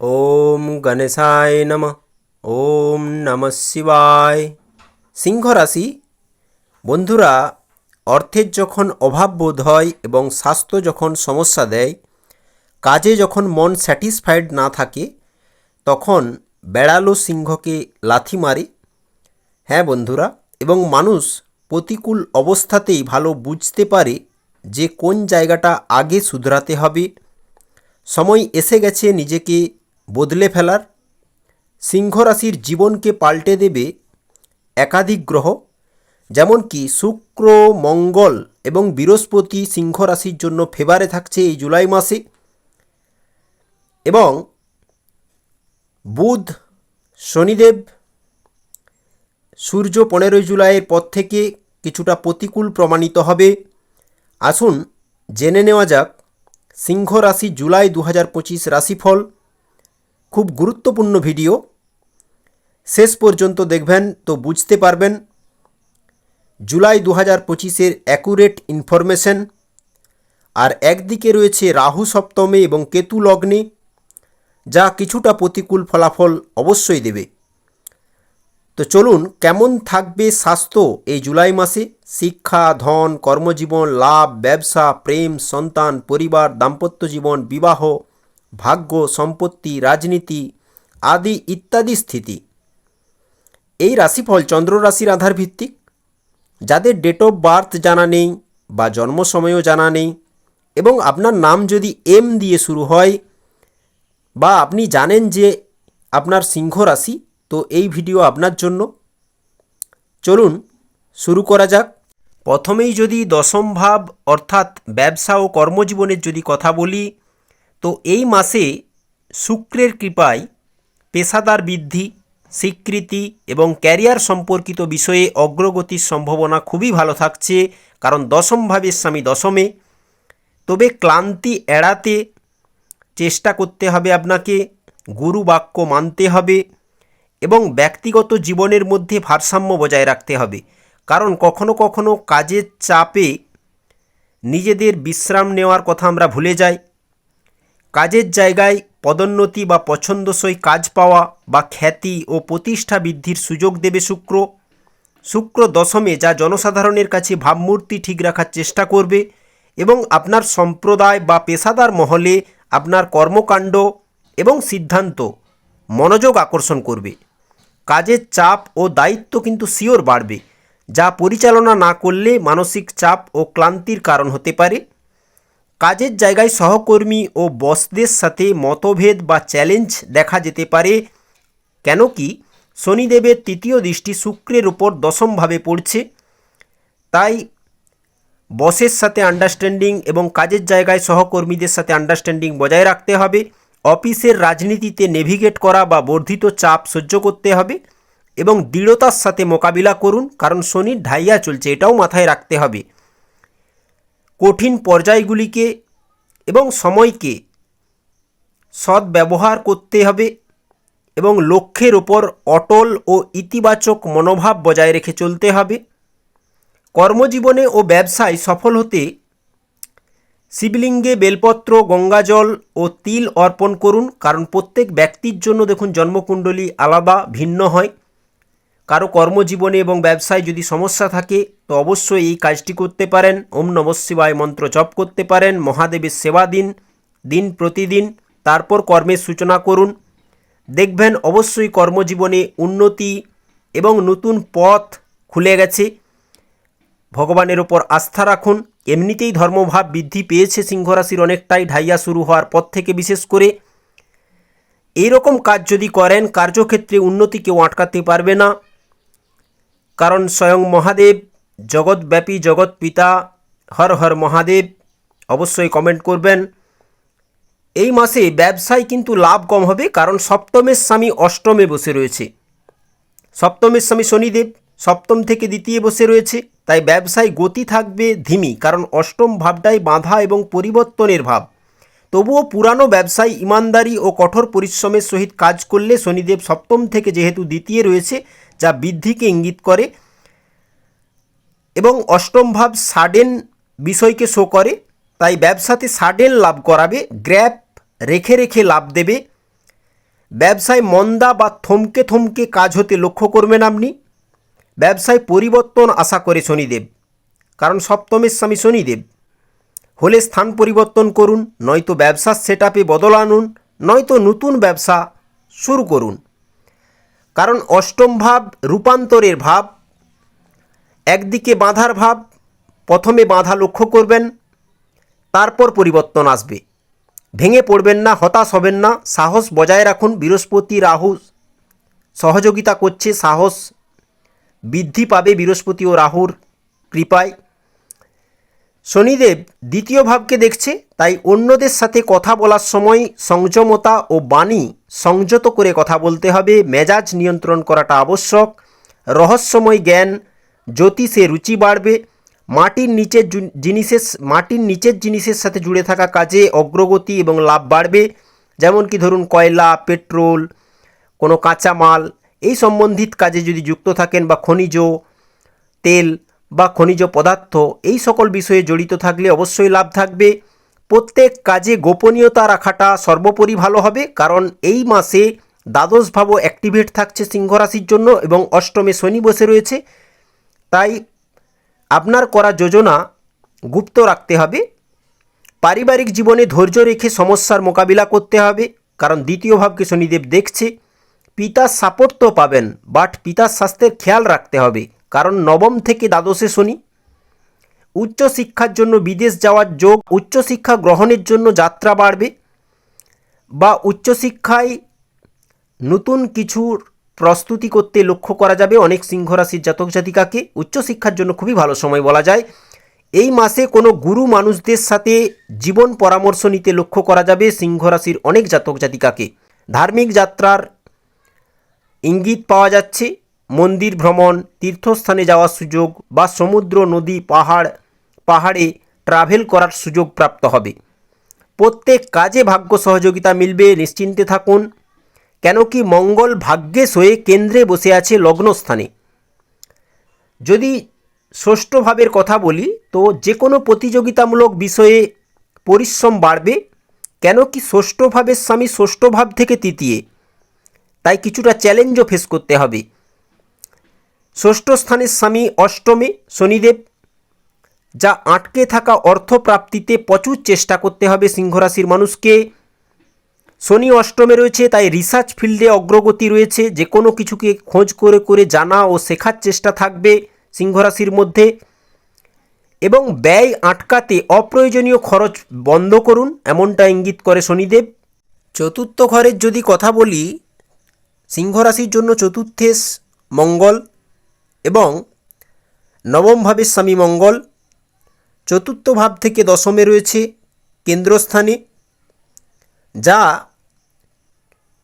ওম গণেশায় নম ওম নম শিবায় সিংহ রাশি বন্ধুরা, অর্থের যখন অভাব বোধ হয় এবং স্বাস্থ্য যখন সমস্যা দেয়, কাজে যখন মন স্যাটিসফাইড না থাকে, তখন বেড়ালো সিংহকে লাথি মারে। হ্যাঁ বন্ধুরা, এবং মানুষ প্রতিকূল অবস্থাতেই ভালো বুঝতে পারে যে কোন জায়গাটা আগে শুধরাতে হবে। সময় এসে গেছে নিজেকে বদলে ফেলার। সিংহরাশির জীবনকে পাল্টে দেবে একাধিক গ্রহ যেমন কি শুক্র, মঙ্গল এবং বৃহস্পতি সিংহ রাশির জন্য ফেভারে থাকছে এই জুলাই মাসে। এবং বুধ, শনিদেব, সূর্য পনেরোই জুলাইয়ের পর থেকে কিছুটা প্রতিকূল প্রমাণিত হবে। আসুন জেনে নেওয়া যাক সিংহ রাশি জুলাই দু হাজার পঁচিশ রাশিফল খুব গুরুত্বপূর্ণ ভিডিও। শেষ পর্যন্ত দেখবেন তো বুঝতে পারবেন। জুলাই দু হাজার পঁচিশের অ্যাকুরেট ইনফরমেশন আর একদিকে রয়েছে রাহু সপ্তমে এবং কেতু লগ্নে, যা কিছুটা প্রতিকূল ফলাফল অবশ্যই দেবে। তো চলুন, কেমন থাকবে স্বাস্থ্য এই জুলাই মাসে? শিক্ষা, ধন, কর্মজীবন, লাভ, ব্যবসা, প্রেম, সন্তান, পরিবার, দাম্পত্য জীবন, বিবাহ ভাগ্য, সম্পত্তি, রাজনীতি আদি ইত্যাদি স্থিতি। এই রাশিফল চন্দ্র রাশির আধার ভিত্তিক যাদের ডেট অফ বার্থ জানা নেই বা জন্ম সময়ও জানা নেই এবং আপনার নাম যদি এম দিয়ে শুরু হয় বা আপনি জানেন যে আপনার সিংহ রাশি, তো এই ভিডিও আপনার জন্য। চলুন শুরু করা যাক। প্রথমেই যদি দশম ভাব অর্থাৎ ব্যবসা ও কর্মজীবনের যদি কথা বলি তো এই মাসে শুক্রের কৃপায় পেশাদার বৃদ্ধি, স্বীকৃতি এবং ক্যারিয়ার সম্পর্কিত বিষয়ে অগ্রগতির সম্ভাবনা খুবই ভালো থাকছে, কারণ দশমভাবে স্বামী দশমে। তবে ক্লান্তি এড়াতে চেষ্টা করতে হবে আপনাকে, গুরু বাক্য মানতে হবে এবং ব্যক্তিগত জীবনের মধ্যে ভারসাম্য বজায় রাখতে হবে। কারণ কখনো কখনো কাজের চাপে নিজেদের বিশ্রাম নেওয়ার কথা আমরা ভুলে যাই। কাজের জায়গায় পদোন্নতি বা পছন্দসই কাজ পাওয়া বা খ্যাতি ও প্রতিষ্ঠা বৃদ্ধির সুযোগ দেবে শুক্র। শুক্র দশমে যা জনসাধারণের কাছে ভাবমূর্তি ঠিক রাখার চেষ্টা করবে এবং আপনার সম্প্রদায় বা পেশাদার মহলে আপনার কর্মকাণ্ড এবং সিদ্ধান্ত মনোযোগ আকর্ষণ করবে। কাজের চাপ ও দায়িত্ব কিন্তু শিওর বাড়বে, যা পরিচালনা না করলে মানসিক চাপ ও ক্লান্তির কারণ হতে পারে। কাজের জায়গায় সহকর্মী ও বসদের সাথে মতভেদ বা চ্যালেঞ্জ দেখা যেতে পারে। কেন কি শনিদেবের তৃতীয় দৃষ্টি শুক্রের উপর দশমভাবে পড়ছে। তাই বসের সাথে আন্ডারস্ট্যান্ডিং এবং কাজের জায়গায় সহকর্মীদের সাথে আন্ডারস্ট্যান্ডিং বজায় রাখতে হবে। অফিসের রাজনীতিতে নেভিগেট করা বা বর্ধিত চাপ সহ্য করতে হবে এবং দৃঢ়তার সাথে মোকাবিলা করুন, কারণ শনির ঢাইয়া চলছে, এটাও মাথায় রাখতে হবে। কঠিন পর্যায়গুলিকে এবং সময়কে সদ্ব্যবহার করতে হবে এবং লক্ষ্যের ওপর অটল ও ইতিবাচক মনোভাব বজায় রেখে চলতে হবে। কর্মজীবনে ও ব্যবসায় সফল হতে শিবলিঙ্গে বেলপত্র, গঙ্গাজল ও তিল অর্পণ করুন, কারণ প্রত্যেক ব্যক্তির জন্য দেখুন জন্মকুণ্ডলী আলাদা, ভিন্ন হয়। কারও কর্মজীবনে এবং ব্যবসায় যদি সমস্যা থাকে, তো অবশ্যই এই কাজটি করতে পারেন। ওম নম শিবায় মন্ত্র জপ করতে পারেন, মহাদেবের সেবা দিন দিন প্রতিদিন, তারপর কর্মের সূচনা করুন। দেখবেন অবশ্যই কর্মজীবনে উন্নতি এবং নতুন পথ খুলে গেছে। ভগবানের ওপর আস্থা রাখুন। এমনিতেই ধর্মভাব বৃদ্ধি পেয়েছে সিংহরাশির অনেকটাই, ঢাইয়া শুরু হওয়ার পর থেকে বিশেষ করে। এই রকম কাজ যদি করেন, কার্যক্ষেত্রে উন্নতি কেউ আটকাতে পারবে না। কারণ স্বয়ং মহাদেব, জগৎব্যাপী জগৎ পিতা, হর হর মহাদেব, অবশ্যই কমেন্ট করবেন। এই মাসে ব্যবসায় কিন্তু লাভ কম হবে, কারণ সপ্তমের স্বামী অষ্টমে বসে রয়েছে। সপ্তমের স্বামী শনিদেব সপ্তম থেকে দ্বিতীয় বসে রয়েছে, তাই ব্যবসায় গতি থাকবে ধিমি, কারণ অষ্টম ভাবটাই বাঁধা এবং পরিবর্তনের ভাব। তবুও পুরানো ব্যবসায় ইমানদারি ও কঠোর পরিশ্রমের সহিত কাজ করলে শনিদেব সপ্তম থেকে যেহেতু দ্বিতীয় রয়েছে যা বৃদ্ধিকে ইঙ্গিত করে এবং অষ্টম ভাব সাডেন বিষয়কে শো করে। তাই ব্যবসাতে সাডেন লাভ করাবে গ্র্যাপ রেখে রেখে লাভ দেবে। ব্যবসায় মন্দা বা থমকে থমকে কাজ হতে লক্ষ্য করবেন আপনি। ব্যবসায় পরিবর্তন আশা করে শনিদেব, কারণ সপ্তমের স্বামী শনিদেব। হলে স্থান পরিবর্তন করুন, নয়তো ব্যবসার সেট আপে বদল আনুন, নয়তো নতুন ব্যবসা শুরু করুন। কারণ অষ্টম ভাব রূপান্তরের ভাব, একদিকে বাঁধার ভাব, প্রথমে বাঁধা লক্ষ্য করবেন, তারপর পরিবর্তন আসবে। ভেঙে পড়বেন না, হতাশ হবেন না, সাহস বজায় রাখুন, বৃহস্পতি, রাহু সহযোগিতা করছে, সাহস বৃদ্ধি পাবে বৃহস্পতি ও রাহুর কৃপায়। শনিদেব দ্বিতীয় ভাবকে দেখছে, তাই অন্যদের সাথে কথা বলার সময় সংযমতা ও বাণী সংযত করে কথা বলতে হবে। মেজাজ নিয়ন্ত্রণ করাটা আবশ্যক। রহস্যময় জ্ঞান, জ্যোতিষে রুচি বাড়বে। মাটির নিচের জিনিসের মাটির নিচের জিনিসের সাথে জুড়ে থাকা কাজে অগ্রগতি এবং লাভ বাড়বে। যেমন কি ধরুন কয়লা, পেট্রোল, কোনো কাঁচামাল, এই সম্বন্ধিত কাজে যদি যুক্ত থাকেন বা খনিজ, তেল বা খনিজ পদার্থ এই সকল বিষয়ে জড়িত থাকলে অবশ্যই লাভ থাকবে। প্রত্যেক কাজে গোপনীয়তা রাখাটা সর্বোপরি ভালো হবে, কারণ এই মাসে দ্বাদশ ভাবও অ্যাক্টিভেট থাকছে সিংহ রাশির জন্য এবং অষ্টমে শনি বসে রয়েছে। তাই আপনার করা যোজনা গুপ্ত রাখতে হবে। পারিবারিক জীবনে ধৈর্য রেখে সমস্যার মোকাবিলা করতে হবে, কারণ দ্বিতীয় ভাবকে শনিদেব দেখছে। পিতার সাপোর্ট তো পাবেন বাট পিতার স্বাস্থ্যের খেয়াল রাখতে হবে। কারণ নবম থেকে দ্বাদশে শনি। উচ্চশিক্ষার জন্য বিদেশ যাওয়ার যোগ উচ্চশিক্ষা গ্রহণের জন্য যাত্রা বাড়বে বা উচ্চশিক্ষায় নতুন কিছুর প্রস্তুতি করতে লক্ষ্য করা যাবে। অনেক সিংহ রাশির জাতক জাতিকাকে উচ্চশিক্ষার জন্য খুবই ভালো সময় বলা যায়। এই মাসে কোনো গুরু মানুষদের সাথে জীবন পরামর্শ নিতে লক্ষ্য করা যাবে সিংহ রাশির অনেক জাতক জাতিকাকে। ধার্মিক যাত্রার ইঙ্গিত পাওয়া যাচ্ছে। মন্দির ভ্রমণ, তীর্থস্থানে যাওয়ার সুযোগ বা সমুদ্র, নদী, পাহাড়, পাহাড়ে ট্রাভেল করার সুযোগ প্রাপ্ত হবে। প্রত্যেক কাজে ভাগ্য সহযোগিতা মিলবে, নিশ্চিন্তে থাকুন। কেন কি মঙ্গল ভাগ্যেশ হয়ে কেন্দ্রে বসে আছে লগ্নস্থানে। যদি ষষ্ঠ ভাবের কথা বলি, তো যে কোনো প্রতিযোগিতামূলক বিষয়ে পরিশ্রম বাড়বে। কেন কি ষষ্ঠ ভাবের স্বামী ষষ্ঠ ভাব থেকে তৃতীয়। তাই কিছুটা চ্যালেঞ্জও ফেস করতে হবে। ষষ্ঠ স্থানের স্বামী অষ্টমে শনিদেব, যা আটকে থাকা অর্থ প্রাপ্তিতে প্রচুর চেষ্টা করতে হবে সিংহরাশির মানুষকে। শনি অষ্টমে রয়েছে, তাই রিসার্চ ফিল্ডে অগ্রগতি রয়েছে, যে কোনো কিছুকে খোঁজ করে করে জানা ও শেখার চেষ্টা থাকবে সিংহরাশির মধ্যে। এবং ব্যয় আটকাতে অপ্রয়োজনীয় খরচ বন্ধ করুন, এমনটা ইঙ্গিত করে শনিদেব। চতুর্থ ঘরের যদি কথা বলি, সিংহরাশির জন্য চতুর্থেশ মঙ্গল এবং নবম ভাবের স্বামী মঙ্গল চতুর্থ ভাব থেকে দশমে রয়েছে কেন্দ্রস্থানে, যা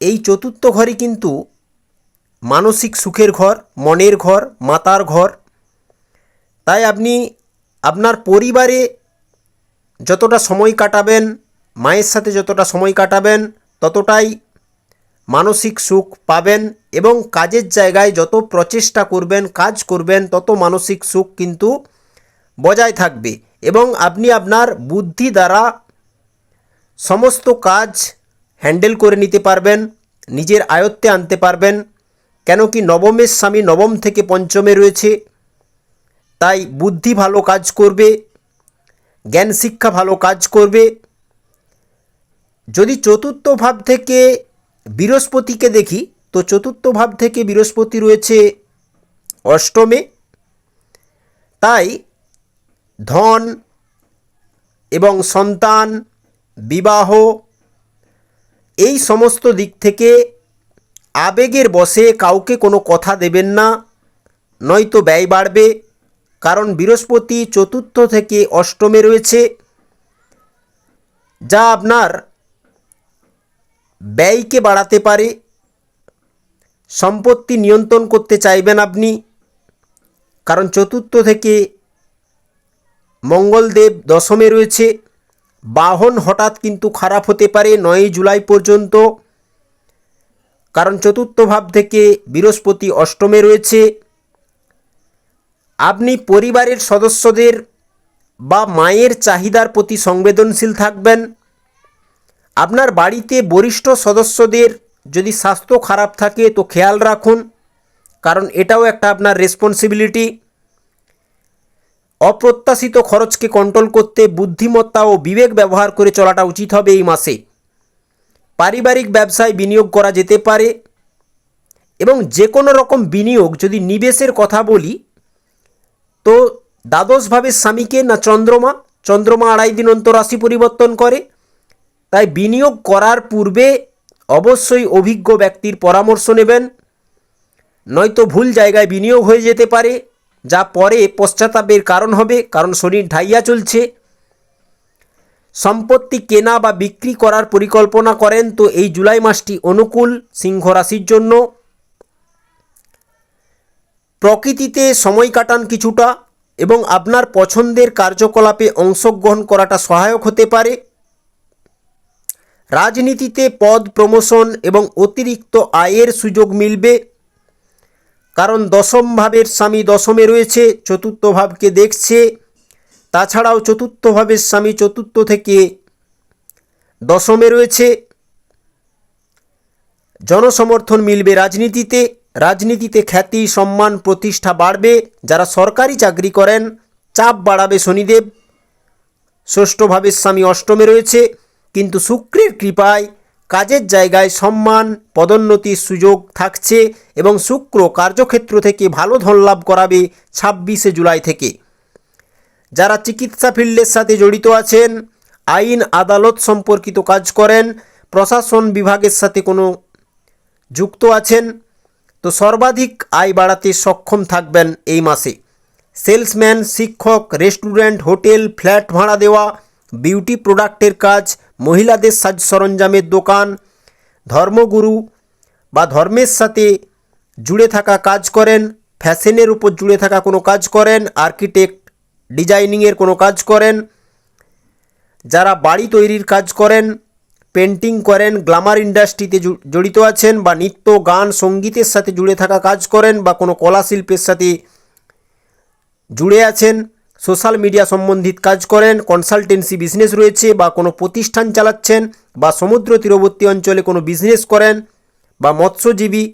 এই চতুর্থ ঘরে কিন্তু মানসিক সুখের ঘর, মনের ঘর, মাতার ঘর। তাই আপনি আপনার পরিবারে যতটা সময় কাটাবেন, মায়ের সাথে যতটা সময় কাটাবেন, ততটাই মানসিক সুখ পাবেন এবং কাজের জায়গায় যত প্রচেষ্টা করবেন, কাজ করবেন, তত মানসিক সুখ কিন্তু বজায় থাকবে এবং আপনি আপনার বুদ্ধি দ্বারা সমস্ত কাজ হ্যান্ডেল করে নিতে পারবেন, নিজের আয়ত্তে আনতে পারবেন। কেন কি নবমের স্বামী নবম থেকে পঞ্চমে রয়েছে, তাই বুদ্ধি ভালো কাজ করবে, জ্ঞান শিক্ষা ভালো কাজ করবে। যদি চতুর্থ ভাব থেকে বৃহস্পতিকে দেখি, তো চতুর্থ ভাব থেকে বৃহস্পতি রয়েছে অষ্টমে। তাই ধন এবং সন্তান, বিবাহ, এই সমস্ত দিক থেকে আবেগের বসে কাউকে কোনো কথা দেবেন না, নয়তো ব্যয় বাড়বে, কারণ বৃহস্পতি চতুর্থ থেকে অষ্টমে রয়েছে। যা আপনার ব্যয়কে বাড়াতে পারে, সম্পত্তি নিয়ন্ত্রণ করতে চাইবেন আপনি। কারণ চতুর্থ থেকে মঙ্গলদেব দশমে রয়েছে। বাহন হঠাৎ কিন্তু খারাপ হতে পারে নয়ই জুলাই পর্যন্ত। কারণ চতুর্থ ভাব থেকে বৃহস্পতি অষ্টমে রয়েছে। আপনি পরিবারের সদস্যদের বা মায়ের চাহিদার প্রতি সংবেদনশীল থাকবেন। আপনার বাড়িতে বরিষ্ঠ সদস্যদের যদি স্বাস্থ্য খারাপ থাকে, তো খেয়াল রাখুন। কারণ এটাও একটা আপনার রেসপন্সিবিলিটি অপ্রত্যাশিত খরচকে কন্ট্রোল করতে বুদ্ধিমত্তা ও বিবেক ব্যবহার করে চলাটা উচিত হবে এই মাসে। পারিবারিক ব্যবসায় বিনিয়োগ করা যেতে পারে এবং যে কোনো রকম বিনিয়োগ যদি নিবেশের কথা বলি, তো দ্বাদশভাবে স্বামীকে না চন্দ্রমা? চন্দ্রমা আড়াই দিন অন্তর রাশি পরিবর্তন করে। তাই বিনিয়োগ করার পূর্বে অবশ্যই অভিজ্ঞ ব্যক্তির পরামর্শ নেবেন। নয়তো ভুল জায়গায় বিনিয়োগ হয়ে যেতে পারে, যা পরে পশ্চাতাপের কারণ হবে, কারণ শরীর ঢাইয়া চলছে। সম্পত্তি কেনা বা বিক্রি করার পরিকল্পনা করেন তো এই জুলাই মাসটি অনুকূল সিংহ রাশির জন্য। প্রকৃতিতে সময় কাটান কিছুটা এবং আপনার পছন্দের কার্যকলাপে অংশগ্রহণ করাটা সহায়ক হতে পারে। রাজনীতিতে পদ প্রমোশন এবং অতিরিক্ত আয়ের সুযোগ মিলবে। কারণ দশম ভাবের স্বামী দশমে রয়েছে, চতুর্থ ভাবকে দেখছে। তাছাড়াও চতুর্থ ভাবের স্বামী চতুর্থ থেকে দশমে রয়েছে। জনসমর্থন মিলবে রাজনীতিতে। রাজনীতিতে খ্যাতি, সম্মান, প্রতিষ্ঠা বাড়বে। যারা সরকারি চাকরি করেন, চাপ বাড়াবে শনিদেব। ষষ্ঠভাবে স্বামী অষ্টমে রয়েছে। কিন্তু শুক্রের কৃপায় কাজের জায়গায় সম্মান পদোন্নতির সুযোগ থাকছে এবং শুক্র কার্যক্ষেত্র থেকে ভালো ধন লাভ করাবে ছাব্বিশে জুলাই থেকে। যারা চিকিৎসা ফিল্ডের সাথে জড়িত আছেন, আইন আদালত সম্পর্কিত কাজ করেন, প্রশাসন বিভাগের সাথে কোনো যুক্ত আছেন, তো সর্বাধিক আয় বাড়াতে সক্ষম থাকবেন এই মাসে। সেলসম্যান, শিক্ষক, রেস্টুরেন্ট, হোটেল, ফ্ল্যাট ভাড়া দেওয়া, বিউটি প্রোডাক্টের কাজ মহিলাদের সাজ সরঞ্জামের দোকান, ধর্মগুরু বা ধর্মের সাথে জুড়ে থাকা কাজ করেন, ফ্যাশনের উপর জুড়ে থাকা কোনো কাজ করেন, আর্কিটেক্ট ডিজাইনিংয়ের কোনো কাজ করেন, যারা বাড়ি তৈরির কাজ করেন, পেন্টিং করেন, গ্লামার ইন্ডাস্ট্রিতে জড়িত আছেন বা নৃত্য, গান, সঙ্গীতের সাথে জুড়ে থাকা কাজ করেন বা কোনো কলা শিল্পের সাথে জুড়ে আছেন সোশ্যাল মিডিয়া সম্বন্ধিত কাজ করেন, কনসালটেন্সি বিজনেস রয়েছে বা কোনো প্রতিষ্ঠান চালাচ্ছেন বা সমুদ্র তীরবর্তী অঞ্চলে কোনো বিজনেস করেন বা মৎস্যজীবী।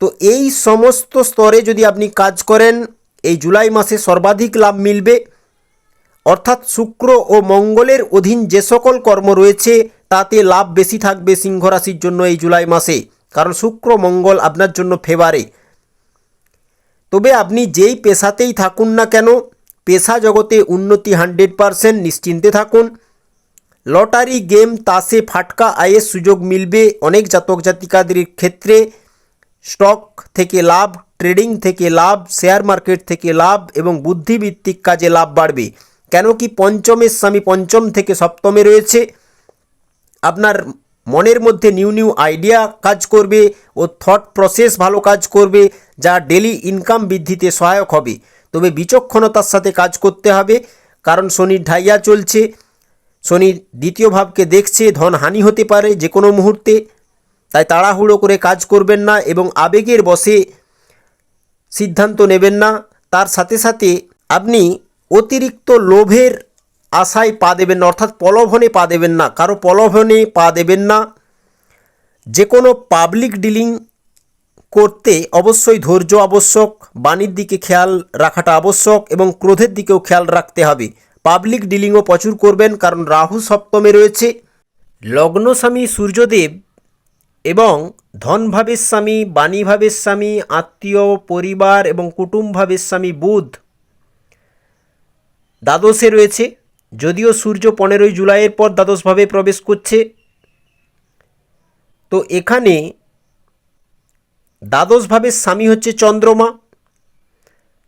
তো এই সমস্ত স্তরে যদি আপনি কাজ করেন, এই জুলাই মাসে সর্বাধিক লাভ মিলবে। অর্থাৎ শুক্র ও মঙ্গলের অধীন যে সকল কর্ম রয়েছে, তাতে লাভ বেশি থাকবে সিংহ রাশির জন্য এই জুলাই মাসে। কারণ শুক্র, মঙ্গল আপনার জন্য ফেভারে তবে আপনি যেই পেশাতেই থাকুন না কেন পেশা জগতে উন্নতি হান্ড্রেড পারসেন্ট নিশ্চিন্তে থাকুন। লটারি গেম তাসে ফাটকা আয়ের সুযোগ মিলবে অনেক জাতক জাতিকাদের ক্ষেত্রে। স্টক থেকে লাভ, ট্রেডিং থেকে লাভ, শেয়ার মার্কেট থেকে লাভ এবং বুদ্ধিভিত্তিক কাজে লাভ বাড়বে। কেন কি পঞ্চমের স্বামী পঞ্চম থেকে সপ্তমে রয়েছে। আপনার মনের মধ্যে নিউ নিউ আইডিয়া কাজ করবে ও থট প্রসেস ভালো কাজ করবে যা ডেলি ইনকাম বৃদ্ধিতে সহায়ক হবে। তবে বিচক্ষণতার সাথে কাজ করতে হবে। কারণ শনির ঢাইয়া চলছে। শনি দ্বিতীয় ভাবকে দেখছে, ধন হানি হতে পারে যে কোনো মুহূর্তে। তাই তাড়াহুড়ো করে কাজ করবেন না এবং আবেগের বসে সিদ্ধান্ত নেবেন না। তার সাথে সাথে আপনি অতিরিক্ত লোভের আশায় পা দেবেন না, অর্থাৎ প্রলোভনে পা দেবেন না। কারও প্রলোভনে পা দেবেন না। যে কোনো পাবলিক ডিলিং করতে অবশ্যই ধৈর্য আবশ্যক, বাণীর দিকে খেয়াল রাখাটা আবশ্যক এবং ক্রোধের দিকেও খেয়াল রাখতে হবে। পাবলিক ডিলিংও প্রচুর করবেন কারণ রাহু সপ্তমে রয়েছে। লগ্নস্বামী সূর্যদেব এবং ধনভাবের স্বামী বাণীভাবের স্বামী আত্মীয়, পরিবার এবং কুটুম্বভাবের স্বামী বুধ দ্বাদশে রয়েছে। যদিও সূর্য পনেরোই জুলাইয়ের পর দ্বাদশভাবে প্রবেশ করছে। তো এখানে দ্বাদশভাবে স্বামী হচ্ছে চন্দ্রমা।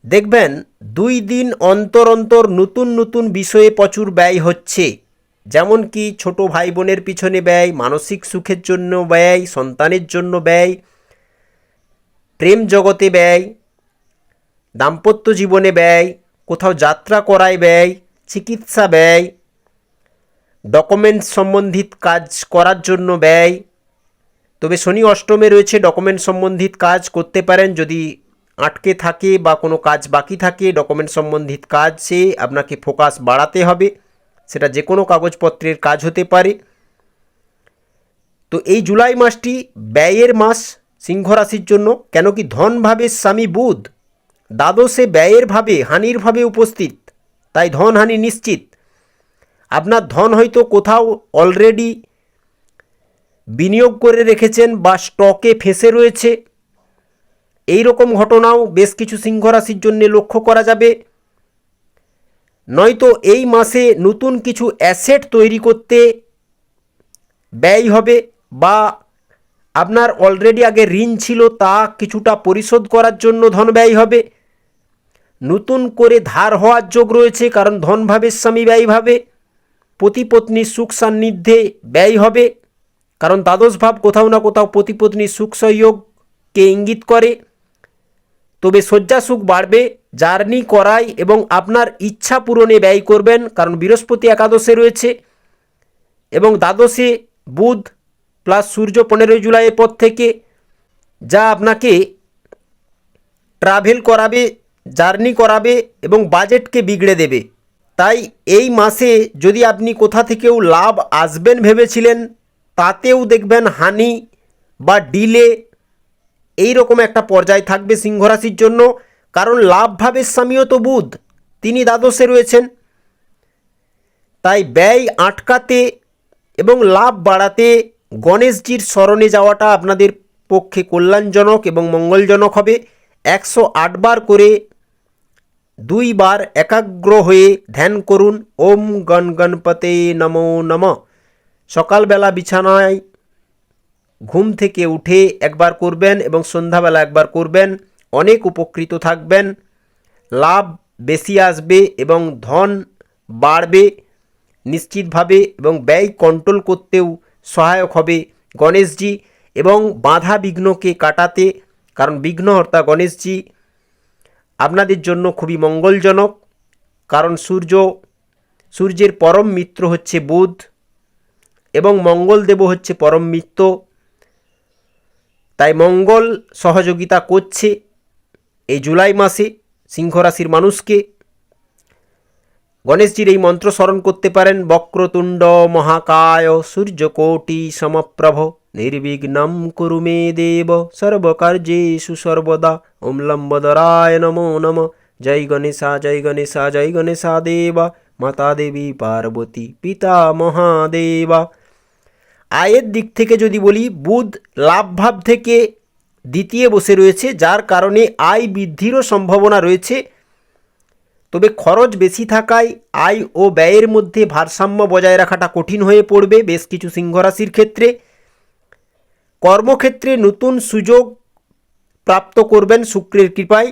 দেখবেন, দুই দিন অন্তর অন্তর নতুন নতুন বিষয়ে প্রচুর ব্যয় হচ্ছে। যেমন কি ছোট ভাই বোনের পিছনে ব্যয়, মানসিক সুখের জন্য ব্যয়, সন্তানের জন্য ব্যয়, প্রেম জগতে ব্যয়, দাম্পত্য জীবনে ব্যয়, কোথাও যাত্রা করায় ব্যয়, চিকিৎসা ব্যয়, ডকুমেন্টস সম্বন্ধিত কাজ করার জন্য ব্যয় তবে শনি অষ্টমে রয়েছে ডকুমেন্ট সম্বন্ধিত কাজ করতে পারেন। যদি আটকে থাকে বা কোনো কাজ বাকি থাকে ডকুমেন্ট সম্বন্ধিত কাজে আপনাকে ফোকাস বাড়াতে হবে। সেটা যে কোনো কাগজপত্রের কাজ হতে পারে। তো এই জুলাই মাসটি ব্যয়ের মাস সিংহ রাশির জন্য। কেন কি ধনভাবে স্বামী বুধ দ্বাদশে ব্যয়ের ভাবে, হানির ভাবে উপস্থিত। তাই ধন হানি নিশ্চিত। আপনার ধন হয়তো কোথাও অলরেডি বিনিয়োগ করে রেখেছেন বা স্টকে ফেসে রয়েছে। এই রকম ঘটনাও বেশ কিছু সিংহ রাশির জন্য লক্ষ্য করা যাবে। নয়তো এই মাসে নতুন কিছু অ্যাসেট তৈরি করতে ব্যয় হবে বা আপনার অলরেডি আগে ঋণ ছিল তা কিছুটা পরিশোধ করার জন্য ধন ব্যয় হবে। নতুন করে ধার হওয়ার যোগ রয়েছে কারণ ধনভাবের স্বামী ব্যয়ভাবে। পতিপত্নীর সুখ সান্নিধ্যে ব্যয় হবে। কারণ দ্বাদশ ভাব কোথাও না কোথাও পতিপত্নীর সুখ সহযোগকে ইঙ্গিত করে। তবে শয্যা সুখ বাড়বে, জার্নি করায় এবং আপনার ইচ্ছা পূরণে ব্যয় করবেন, কারণ বৃহস্পতি একাদশে রয়েছে এবং দ্বাদশে বুধ প্লাস সূর্য পনেরোই জুলাইয়ের পর থেকে যা আপনাকে ট্রাভেল করাবে, জার্নি করাবে এবং বাজেটকে বিগড়ে দেবে। তাই এই মাসে যদি আপনি কোথা থেকেও লাভ আসবেন ভেবেছিলেন তাতেও দেখবেন হানি বা ডিলে এই রকম একটা পর্যায় থাকবে সিংহ রাশির জন্য। কারণ লাভভাবের স্বামীও তো বুধ, তিনি দ্বাদশে রয়েছেন। তাই ব্যয় আটকাতে এবং লাভ বাড়াতে গণেশজির স্মরণে যাওয়াটা আপনাদের পক্ষে কল্যাণজনক এবং মঙ্গলজনক হবে। একশো আটবার করে দুইবার একাগ্র হয়ে ধ্যান করুন। ওম গণ গণপতে নমো নম। সকালবেলা বিছানায় ঘুম থেকে উঠে একবার করবেন এবং সন্ধ্যাবেলা একবার করবেন, অনেক উপকৃত থাকবেন, লাভ বেশি আসবে এবং ধন বাড়বে নিশ্চিতভাবে এবং ব্যয় কন্ট্রোল করতেও সহায়ক হবে গণেশজি এবং বাধা বিঘ্নকে কাটাতে, কারণ বিঘ্নহর্তা গণেশজি আপনাদের জন্য খুবই মঙ্গলজনক, কারণ সূর্য, সূর্যের পরম মিত্র হচ্ছে বুধ। এবং মঙ্গলদেবও হচ্ছে পরম মিত্র। তাই মঙ্গল সহযোগিতা করছে এই জুলাই মাসে সিংহ রাশির মানুষকে। গণেশজির এই মন্ত্র স্মরণ করতে পারেন, বক্রতুণ্ড মহাকায় সূর্যকোটি সমপ্রভ নির্বিঘ্নম কুরু মে দেব সর্বকার্যেষু সর্বদা, ওম লম্বদরায় নমো নম। জয় গণেশা জয় গণেশা জয় গণেশা দেবা, মাতা দেবী, পার্বতী, পিতা মহাদেবা। আয়ের দিক থেকে যদি বলি, বুধ লাভভাব থেকে দ্বিতীয় বসে রয়েছে, যার কারণে আয় বৃদ্ধিরও সম্ভাবনা রয়েছে। তবে খরচ বেশি থাকায় আয় ও ব্যয়ের মধ্যে ভারসাম্য বজায় রাখাটা কঠিন হয়ে পড়বে বেশ কিছু সিংহরাশির ক্ষেত্রে। কর্মক্ষেত্রে নতুন সুযোগ প্রাপ্ত করবেন শুক্রের কৃপায়,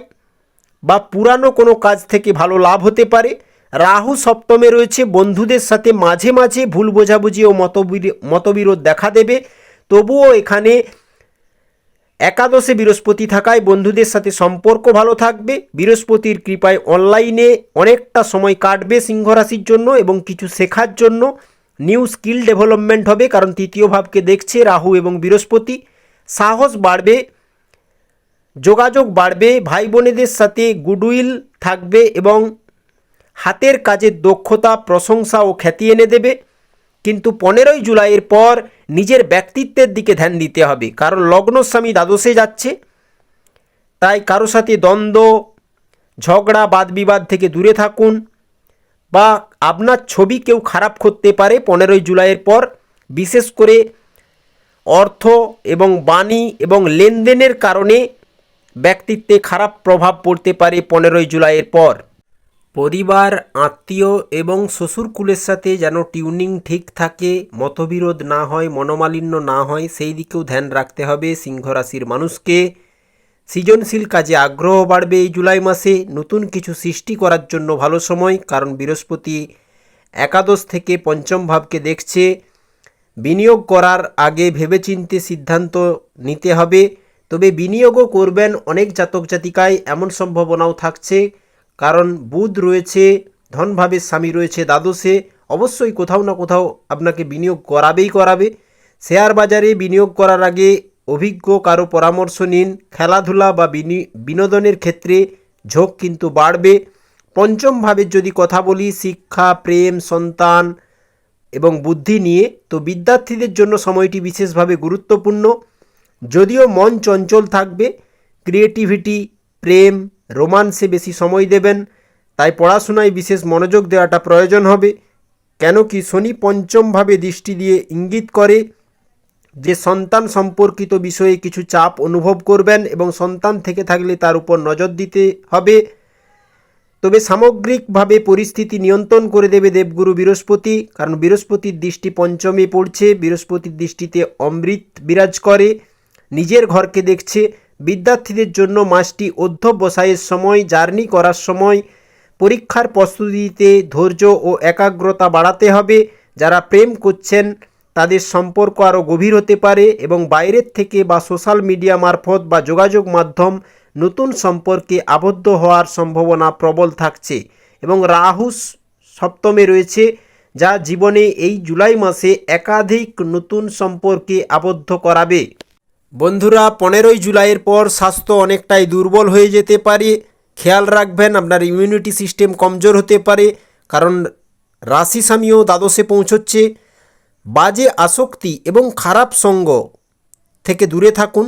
বা পুরানো কোনো কাজ থেকে ভালো লাভ হতে পারে। রাহু সপ্তমে রয়েছে, বন্ধুদের সাথে মাঝে মাঝে ভুল বোঝাবুঝি ও মতবির- মতবিরোধ দেখা দেবে। তবুও এখানে একাদশে বৃহস্পতি থাকায় বন্ধুদের সাথে সম্পর্ক ভালো থাকবে। বৃহস্পতির কৃপায় অনলাইনে অনেকটা সময় কাটবে সিংহরাশির জন্য এবং কিছু শেখার জন্য। নিউ স্কিল ডেভেলপমেন্ট হবে, কারণ তৃতীয় ভাবকে দেখছে রাহু এবং বৃহস্পতি। সাহস বাড়বে, যোগাযোগ বাড়বে ভাই বোনেদের সাথে গুডউইল থাকবে এবং হাতের কাজের দক্ষতা, প্রশংসা ও খ্যাতি এনে দেবে। কিন্তু পনেরোই জুলাইয়ের পর নিজের ব্যক্তিত্বের দিকে ধ্যান দিতে হবে। কারণ লগ্নস্বামী দ্বাদশে যাচ্ছে। তাই কারও সাথে দ্বন্দ্ব, ঝগড়া, বাদবিবাদ থেকে দূরে থাকুন। বা আপনার ছবি কেউ খারাপ করতে পারে পনেরোই জুলাইয়ের পর। বিশেষ করে অর্থ এবং বাণী এবং লেনদেনের কারণে ব্যক্তিত্বে খারাপ প্রভাব পড়তে পারে পনেরোই জুলাইয়ের পর। পরিবার, আত্মীয় এবং শ্বশুরকুলের সাথে যেন টিউনিং ঠিক থাকে, মতবিরোধ না হয়, মনোমালিন্য না হয়, সেই দিকেও ধ্যান রাখতে হবে সিংহ রাশির মানুষকে। সৃজনশীল কাজে আগ্রহ বাড়বে এই জুলাই মাসে। নতুন কিছু সৃষ্টি করার জন্য ভালো সময়, কারণ বৃহস্পতি একাদশ থেকে পঞ্চম ভাবকে দেখছে। বিনিয়োগ করার আগে ভেবেচিন্তে সিদ্ধান্ত নিতে হবে, তবে বিনিয়োগও করবেন অনেক জাতক জাতিকায় এমন সম্ভাবনাও থাকছে। কারণ বুধ রয়েছে ধনভাবের স্বামী রয়েছে, দ্বাদশে অবশ্যই কোথাও না কোথাও আপনাকে বিনিয়োগ করাবেই করাবে। শেয়ার বাজারে বিনিয়োগ করার আগে অভিজ্ঞ কারও পরামর্শ নিন। খেলাধুলা বা বিনি, বিনোদনের ক্ষেত্রে ঝোঁক কিন্তু বাড়বে। পঞ্চমভাবে যদি কথা বলি, শিক্ষা, প্রেম, সন্তান এবং বুদ্ধি নিয়ে, তো বিদ্যার্থীদের জন্য সময়টি বিশেষভাবে গুরুত্বপূর্ণ। যদিও মন চঞ্চল থাকবে, ক্রিয়েটিভিটি, প্রেম রোমান্সে বেশি সময় দেবেন, তাই পড়াশোনায় বিশেষ মনোযোগ দেওয়াটা প্রয়োজন হবে। কেন কি শনি পঞ্চমভাবে দৃষ্টি দিয়ে ইঙ্গিত করে যে সন্তান সম্পর্কিত বিষয়ে কিছু চাপ অনুভব করবেন এবং সন্তান থেকে থাকলে তার উপর নজর দিতে হবে। তবে সামগ্রিকভাবে পরিস্থিতি নিয়ন্ত্রণ করে দেবে দেবগুরু বৃহস্পতি, কারণ বৃহস্পতির দৃষ্টি পঞ্চমে পড়ছে, বৃহস্পতির দৃষ্টিতে অমৃত বিরাজ করে, নিজের ঘরকে দেখছে বিদ্যার্থীদের জন্য মাসটি অধ্যবসায়ের সময়, জার্নি করার সময়, পরীক্ষার প্রস্তুতিতে ধৈর্য ও একাগ্রতা বাড়াতে হবে। যারা প্রেম করছেন, তাদের সম্পর্ক আরও গভীর হতে পারে এবং বাইরের থেকে বা সোশ্যাল মিডিয়া মারফত বা যোগাযোগ মাধ্যম নতুন সম্পর্কে আবদ্ধ হওয়ার সম্ভাবনা প্রবল থাকছে এবং রাহু সপ্তমে রয়েছে, যা জীবনে এই জুলাই মাসে একাধিক নতুন সম্পর্কে আবদ্ধ করাবে। বন্ধুরা, পনেরোই জুলাইয়ের পর স্বাস্থ্য অনেকটাই দুর্বল হয়ে যেতে পারে। খেয়াল রাখবেন, আপনার ইমিউনিটি সিস্টেম কমজোর হতে পারে, কারণ রাশি স্বামীও দ্বাদশে পৌঁছচ্ছে। বাজে আসক্তি এবং খারাপ সঙ্গ থেকে দূরে থাকুন,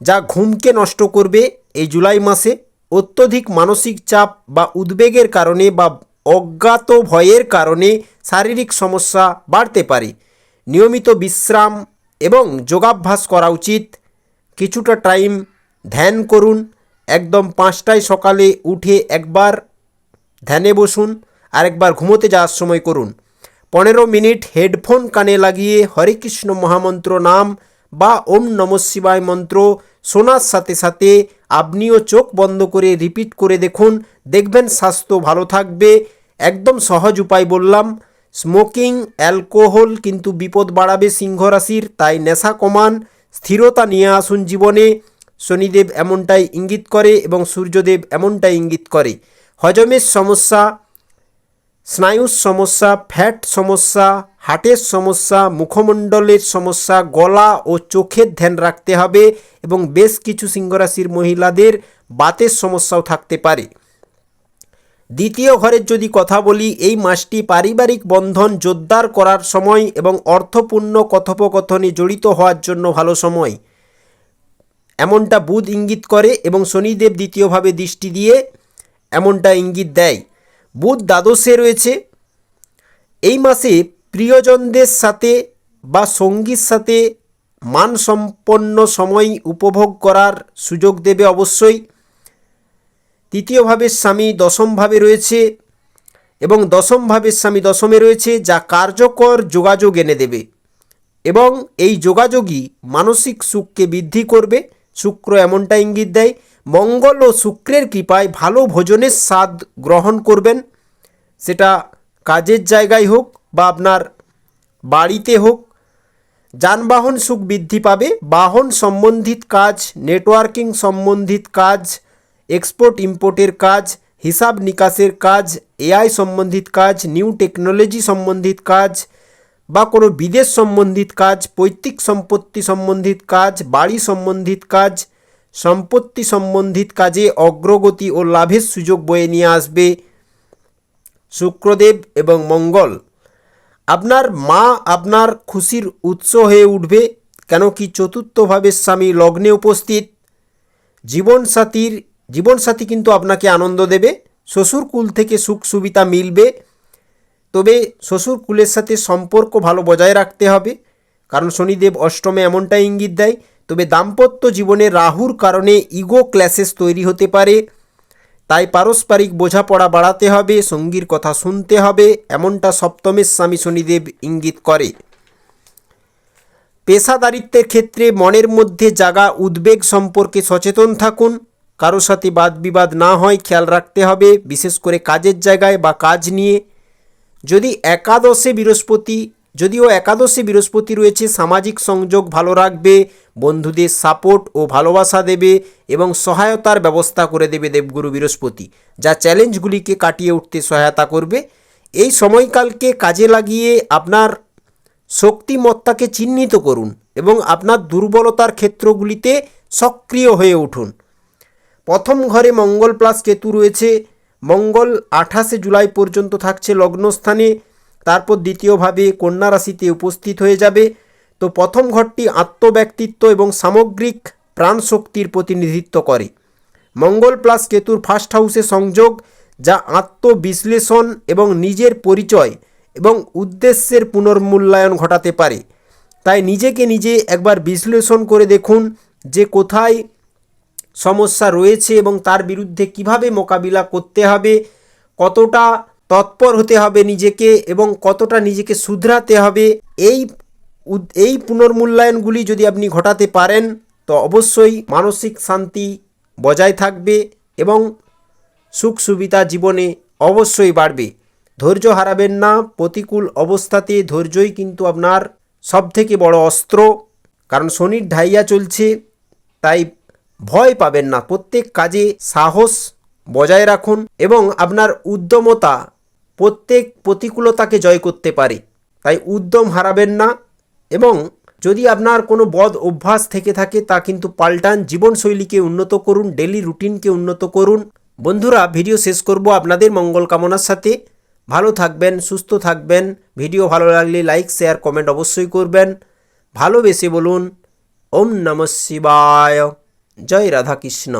যা ঘুমকে নষ্ট করবে এই জুলাই মাসে। অত্যধিক মানসিক চাপ বা উদ্বেগের কারণে বা অজ্ঞাত ভয়ের কারণে শারীরিক সমস্যা বাড়তে পারে। নিয়মিত বিশ্রাম এবং যোগাভ্যাস করা উচিত। কিছুটা টাইম ধ্যান করুন। একদম পাঁচটায় সকালে উঠে একবার ধ্যানে বসুন আর একবার ঘুমোতে যাওয়ার সময় করুন। পনেরো মিনিট হেডফোন কানে লাগিয়ে হরে কৃষ্ণ মহামন্ত্র নাম বা ওম নম শিবায় মন্ত্র শোনার সাথে সাথে আপনিও চোখ বন্ধ করে রিপিট করে দেখুন। দেখবেন স্বাস্থ্য ভালো থাকবে। একদম সহজ উপায় বললাম। স্মোকিং, অ্যালকোহল কিন্তু বিপদ বাড়াবে সিংহ রাশির, তাই নেশা কমান, স্থিরতা নিয়ে আসুন জীবনে। শনিদেব এমনটাই ইঙ্গিত করে এবং সূর্যদেব এমনটাই ইঙ্গিত করে। হজমের সমস্যা, স্নায়ুর সমস্যা, ফ্যাট সমস্যা, হার্টের সমস্যা, মুখমণ্ডলের সমস্যা, গলা ও চোখের ধ্যান রাখতে হবে এবং বেশ কিছু সিংহরাশির মহিলাদের বাতের সমস্যাও থাকতে পারে। দ্বিতীয় ঘরের যদি কথা বলি, এই মাসটি পারিবারিক বন্ধন জোরদার করার সময় এবং অর্থপূর্ণ কথোপকথনে জড়িত হওয়ার জন্য ভালো সময়। এমনটা বুধ ইঙ্গিত করে এবং শনিদেব দ্বিতীয়ভাবে দৃষ্টি দিয়ে এমনটা ইঙ্গিত দেয়। বুধ দ্বাদশে রয়েছে। এই মাসে প্রিয়জনদের সাথে বা সঙ্গীর সাথে মানসম্পন্ন সময় উপভোগ করার সুযোগ দেবে অবশ্যই। তৃতীয় ভাবের স্বামী দশমভাবে রয়েছে এবং দশম ভাবের স্বামী দশমে রয়েছে, যা কার্যকর যোগাযোগ এনে দেবে এবং এই যোগাযোগই মানসিক সুখকে বৃদ্ধি করবে। শুক্র এমনটা ইঙ্গিত দেয়, মঙ্গল ও শুক্রের কৃপায় ভালো ভোজনের স্বাদ গ্রহণ করবেন। সেটা কাজের জায়গায় হোক বা আপনার বাড়িতে হোক, যানবাহন সুখ বৃদ্ধি পাবে। বাহন সম্বন্ধিত কাজ, নেটওয়ার্কিং সম্বন্ধিত কাজ এক্সপোর্ট ইম্পোর্টের কাজ, হিসাব নিকাশের কাজ এআই সম্বন্ধিত কাজ নিউ টেকনোলজি সম্বন্ধিত কাজ, বা কোনো বিদেশ সম্বন্ধিত কাজ, পৈতৃক সম্পত্তি সম্বন্ধিত কাজ, বাড়ি সম্বন্ধিত কাজ, সম্পত্তি সম্বন্ধিত কাজে অগ্রগতি ও লাভের সুযোগ বয়ে নিয়ে আসবে। শুক্রদেব এবং মঙ্গল। আপনার মা আপনার খুশির উৎস হয়ে উঠবে, কেন কি চতুর্থভাবে স্বামী লগ্নে উপস্থিত। জীবনসাথীর জীবনসাথী কিন্তু আপনাকে আনন্দ দেবে, শ্বশুর কুল থেকে সুখ সুবিধা মিলবে। তবে শ্বশুর কুলের সাথে সম্পর্ক ভালো বজায় রাখতে হবে, কারণ শনিদেব অষ্টমে এমনটা ইঙ্গিত দেয়। তবে দাম্পত্য জীবনে রাহুর কারণে ইগো ক্ল্যাশেস তৈরি হতে পারে, তাই পারস্পরিক বোঝাপড়া বাড়াতে হবে, সঙ্গীর কথা শুনতে হবে, এমনটা সপ্তমের স্বামী শনিদেব ইঙ্গিত করে। পেশাদারিত্বের ক্ষেত্রে মনের মধ্যে জাগা উদ্বেগ সম্পর্কে সচেতন থাকুন কারও সাথে বাদ বিবাদ না হয়, খেয়াল রাখতে হবে, বিশেষ করে কাজের জায়গায় বা কাজ নিয়ে। যদি একাদশে বৃহস্পতি, যদিও একাদশে বৃহস্পতি রয়েছে, সামাজিক সংযোগ ভালো রাখবে, বন্ধুদের সাপোর্ট ও ভালোবাসা দেবে এবং সহায়তার ব্যবস্থা করে দেবে দেবগুরু বৃহস্পতি, যা চ্যালেঞ্জগুলিকে কাটিয়ে উঠতে সহায়তা করবে। এই সময়কালকে কাজে লাগিয়ে আপনার শক্তিমত্তাকে চিহ্নিত করুন এবং আপনার দুর্বলতার ক্ষেত্রগুলিতে সক্রিয় হয়ে উঠুন। প্রথম ঘরে মঙ্গল প্লাস কেতু রয়েছে। মঙ্গল আঠাশে জুলাই পর্যন্ত থাকছে লগ্নস্থানে। তারপর দ্বিতীয়ভাবে কন্যা রাশিতে উপস্থিত হয়ে যাবে। তো প্রথম ঘরটি আত্মব্যক্তিত্ব এবং সামগ্রিক প্রাণশক্তির প্রতিনিধিত্ব করে। মঙ্গল প্লাস কেতুর ফার্স্ট হাউসে সংযোগ, যা আত্মবিশ্লেষণ এবং নিজের পরিচয় এবং উদ্দেশ্যের পুনর্মূল্যায়ন ঘটাতে পারে। তাই নিজেকে নিজে একবার বিশ্লেষণ করে দেখুন যে কোথায় সমস্যা রয়েছে এবং তার বিরুদ্ধে কীভাবে মোকাবিলা করতে হবে, কতটা তৎপর হতে হবে নিজেকে এবং কতটা নিজেকে শুধরাতে হবে, এই এই পুনর্মূল্যায়নগুলি যদি আপনি ঘটাতে পারেন, তো অবশ্যই মানসিক শান্তি বজায় থাকবে এবং সুখ সুবিধা জীবনে অবশ্যই বাড়বে। ধৈর্য হারাবেন না, প্রতিকূল অবস্থাতে ধৈর্যই কিন্তু আপনার সবথেকে বড় অস্ত্র। কারণ শনির ঢাইয়া চলছে, তাই ভয় পাবেন না। প্রত্যেক কাজে সাহস বজায় রাখুন এবং আপনার উদ্যমতা প্রত্যেক প্রতিকূলতাকে জয় করতে পারে। তাই উদ্যম হারাবেন না এবং যদি আপনার কোনো বদ অভ্যাস থেকে থাকে, তা কিন্তু পাল্টান। জীবনশৈলীকে উন্নত করুন ডেলি রুটিনকে উন্নত করুন। বন্ধুরা, ভিডিও শেষ করব আপনাদের মঙ্গল কামনার সাথে। ভালো থাকবেন, সুস্থ থাকবেন। ভিডিও ভালো লাগলে লাইক, শেয়ার, কমেন্ট অবশ্যই করবেন। ভালোবেসে বলুন, ওম নমঃ শিবায়। জয় রাধাকৃষ্ণ।